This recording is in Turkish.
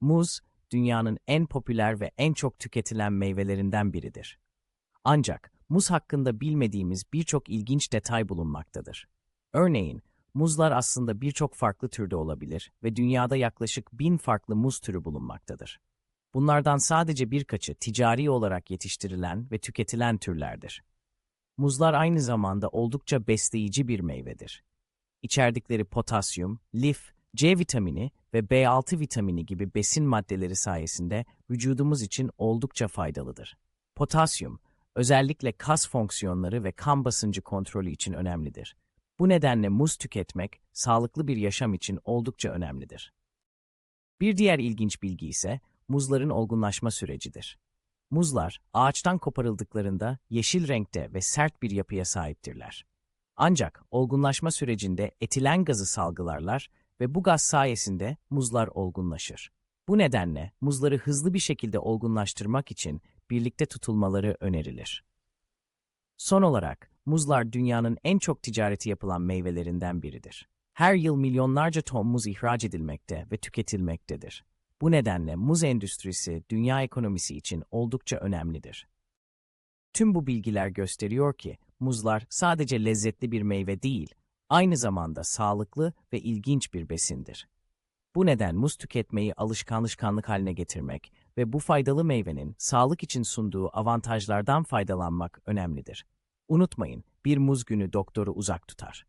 Muz, dünyanın en popüler ve en çok tüketilen meyvelerinden biridir. Ancak muz hakkında bilmediğimiz birçok ilginç detay bulunmaktadır. Örneğin, muzlar aslında birçok farklı türde olabilir ve dünyada yaklaşık bin farklı muz türü bulunmaktadır. Bunlardan sadece birkaçı ticari olarak yetiştirilen ve tüketilen türlerdir. Muzlar aynı zamanda oldukça besleyici bir meyvedir. İçerdikleri potasyum, lif, C vitamini ve B6 vitamini gibi besin maddeleri sayesinde vücudumuz için oldukça faydalıdır. Potasyum, özellikle kas fonksiyonları ve kan basıncı kontrolü için önemlidir. Bu nedenle muz tüketmek, sağlıklı bir yaşam için oldukça önemlidir. Bir diğer ilginç bilgi ise muzların olgunlaşma sürecidir. Muzlar, ağaçtan koparıldıklarında yeşil renkte ve sert bir yapıya sahiptirler. Ancak olgunlaşma sürecinde etilen gazı salgılarlar ve bu gaz sayesinde muzlar olgunlaşır. Bu nedenle muzları hızlı bir şekilde olgunlaştırmak için birlikte tutulmaları önerilir. Son olarak, muzlar dünyanın en çok ticareti yapılan meyvelerinden biridir. Her yıl milyonlarca ton muz ihraç edilmekte ve tüketilmektedir. Bu nedenle muz endüstrisi dünya ekonomisi için oldukça önemlidir. Tüm bu bilgiler gösteriyor ki muzlar sadece lezzetli bir meyve değil, aynı zamanda sağlıklı ve ilginç bir besindir. Bu neden muz tüketmeyi alışkanlık haline getirmek ve bu faydalı meyvenin sağlık için sunduğu avantajlardan faydalanmak önemlidir. Unutmayın, bir muz günü doktoru uzak tutar.